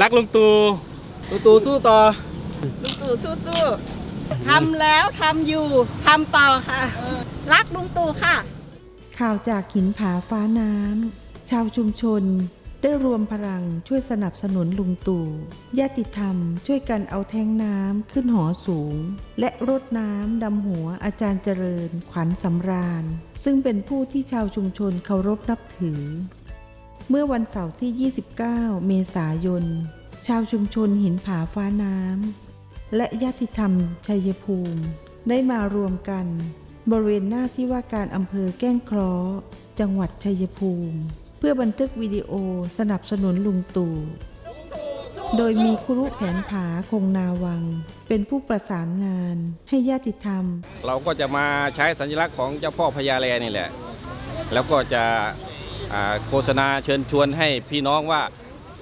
รักลุงตู่ ลุงตู่สู้ต่อ ลุงตู่สู้ๆทำแล้วทำอยู่ทำต่อค่ะ รักลุงตู่ค่ะ ข่าวจากหินผาฟ้าน้ำ ชาวชุมชน ได้รวมพลังช่วยสนับสนุนลุงตู่ญาติธรรมช่วยกันเอาแท้งน้ำขึ้นหอสูง และรดน้ำดำหัวอาจารย์เจริญ ขวัญสำราญ ซึ่งเป็นผู้ที่ชาวชุมชนเคารพนับถือ เมื่อวันเสาร์ที่ 29 เมษายน ชาวชุมชนหินผาฟ้าน้ำและญาติธรรมชัยภูมิ ได้มารวมกัน บริเวณหน้าที่ว่าการอำเภอแก้งคราะห์จังหวัดชัยภูมิ เพื่อบันทึกวิดีโอสนับสนุนลุงตู่โดยมีครุแผนผาคงนาวัง เป็นผู้ประสานงานให้ญาติธรรม เราก็จะมาใช้สัญลักษณ์ของเจ้าพ่อพญาแลนี่แหละ แล้วก็จะ โฆษณาเชิญชวนให้พี่น้องว่า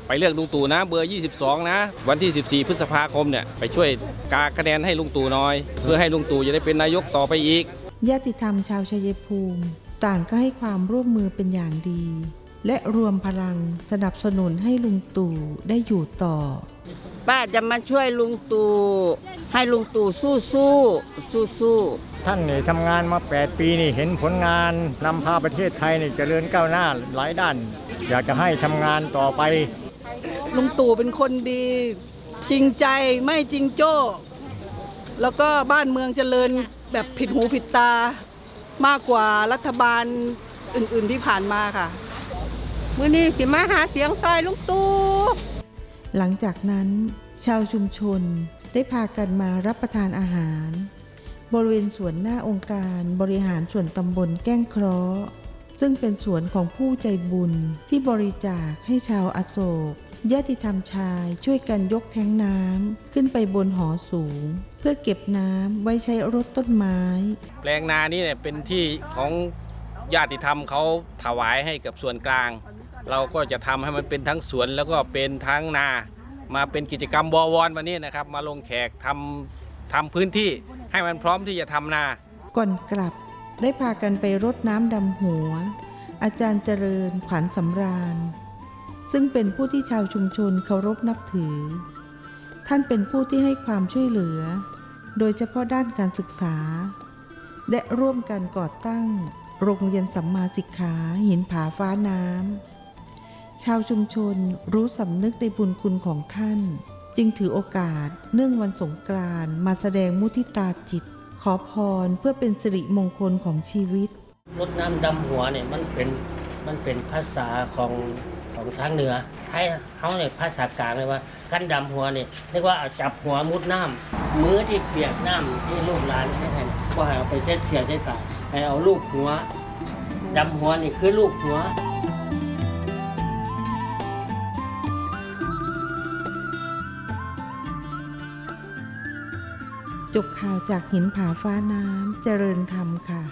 ไปเลือกลุงตู่นะเบอร์ 22 นะ วันที่ 14 พฤษภาคมเนี่ยไปช่วยกาคะแนนให้ลุงตู่หน้อย เพื่อให้ลุงตู่จะได้เป็นนายกต่อไปอีกญาติธรรมชาวชัยภูมิ ต่างก็ให้ความร่วมมือเป็นอย่างดี และรวมพลังสนับสนุนให้ลุงตู่ได้อยู่ต่อ ป้าจะมาช่วยลุงตู่ให้ลุงตู่สู้สู้สู้สู้ท่านนี่ทำงานมา 8 ปีนี่เห็นผลงานนำพาประเทศไทยนี่เจริญก้าวหน้าหลายด้าน อยากจะให้ทำงานต่อไป ลุงตู่เป็นคนดี จริงใจไม่จริงโจ้ แล้วก็บ้านเมืองเจริญแบบผิดหูผิดตามากกว่ารัฐบาลอื่น ๆที่ผ่านมาค่ะ มื้อนี้สิมาหาเสียงซอยลุงตู่ หลังจากนั้น ชาวชุมชนได้พากันมารับประทานอาหาร บริเวณสวนหน้าองค์การบริหารส่วนตำบลแก้งเคราะห์ซึ่งเป็นสวนของผู้ใจบุญที่บริจาคให้ชาวอโศกญาติธรรมชายช่วยกันยกแท้งน้ำขึ้นไปบนหอสูง เพื่อเก็บน้ำไว้ใช้รดต้นไม้ แปลงนานี้เนี่ยเป็นที่ของญาติธรรมเขาถวายให้กับส่วนกลาง เราก็จะทำให้มันเป็นทั้งสวนแล้วก็เป็นทั้งนา มาเป็นกิจกรรมบวรวันนี้นะครับ มาลงแขกทำทำพื้นที่ให้มันพร้อมที่จะทำนา ก่อนกลับได้พากันไปรดน้ำดำหัว อาจารย์เจริญขวัญสำราญ ซึ่งเป็นผู้ที่ชาวชุมชนเคารพนับถือ ท่านเป็นผู้ที่ให้ความช่วยเหลือ โดยเฉพาะด้านการศึกษา และร่วมกันก่อตั้ง โรงเรียนสัมมาสิกขาหินผาฟ้าน้ำ ชาวชุมชนรู้สำนึกในบุญคุณของท่าน จึงถือโอกาสเนื่องวันสงกรานต์มาแสดงมุทิตาจิต ขอพรเพื่อเป็นสิริมงคลของชีวิตรดน้ำดำหัวเนี่ยมันเป็นมันเป็นภาษาของของทางเหนือให้เขาเนี่ยภาษากลางเลยว่ากันดำหัวเนี่ยเรียกว่าเอาจับหัวมุดน้ำมือที่เปียกน้ำที่ลูกหลานให้ให้ก็ให้เอาไปเช็ดเสียเช็ดปากให้เอาลูกหัวดำหัวนี่คือลูกหัว จบข่าวจากหินผาฟ้าน้ำเจริญธรรมค่ะ